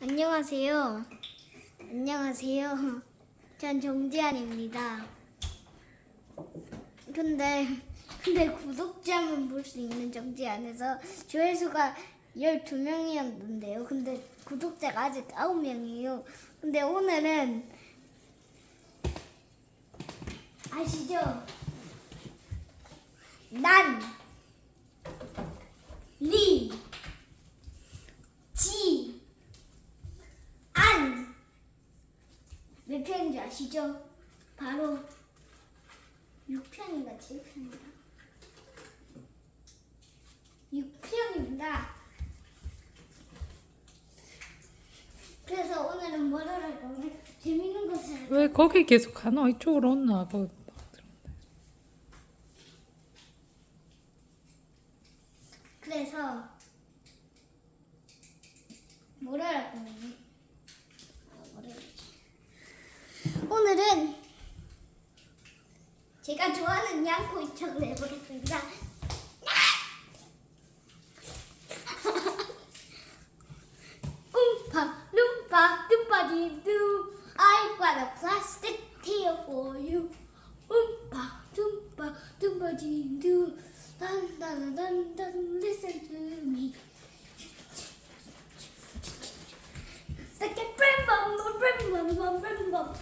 안녕하세요. 안녕하세요. 전 정지안입니다. 근데 근데 구독자만 볼 수 있는 정지안에서 조회수가 12명이었는데요. 근데 구독자가 아직 9명이에요. 근데 오늘은 아시죠? 난 리, 지, 안. 몇 편인지 아시죠? 바로 6편인가 7편인가? 6편입니다. 그래서 오늘은 뭘할 거면 재밌는 것을 할 왜 거기 계속 가노? 이쪽으로 온나? 거 그래서 뭐라 할 거면 아, 뭐라 해야지. 오늘은 제가 좋아하는 양코 이척을 해보겠습니다. 음파 룸파 둠파디두 I got a plastic tail for you 음파 둠파 둠파디두 딴딴딴딴 listen to me Second brim bum brim bum brim bum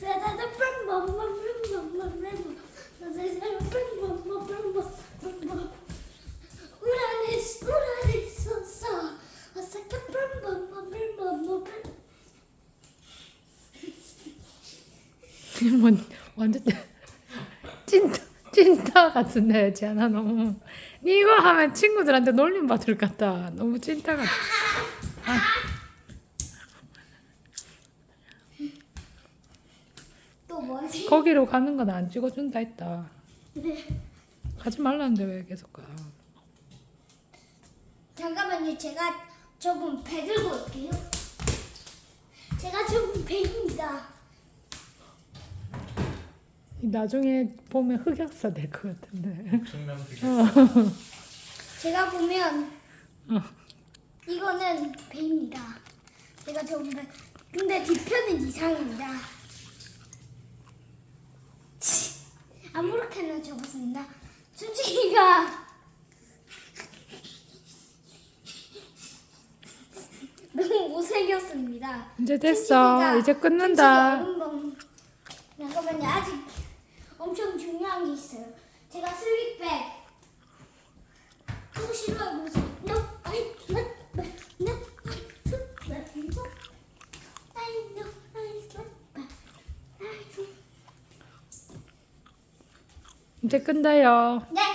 da da da brim bum brim bum bum brim bum da da da brim bum bum brim bum brim bum 우라니스 우라니스 사 A second brim bum bum brim bum bum brim 뭐 완전 찐따 찐따 같은데 지안아 너무 니 이거 하면 친구들한테 놀림 받을 것 같다. 너무 찐따 같아. 또 뭐지? 거기로 가는 건 안 찍어준다 했다. 네. 가지 말라는데 왜 계속 가? 잠깐만요. 제가 저분 배 들고 올게요. 제가 저분 배입니다. 나중에 보면 흑역사 될 것 같은데. 증명 제가 보면 어. 이거는 배입니다. 제가 저분 배. 근데 뒤편은 이상입니다. 치, 아무렇게나 적었습니다. 순진이가 너무 못생겼습니다. 이제 됐어. 이제 끝난다. 잠깐만요. 아직 엄청 중요한 게 있어요. 제가 슬릭백 하고 싫어하고 있어요. No, I, no, no, no, I, no, I know, I, I, 이제 끝나요. 네.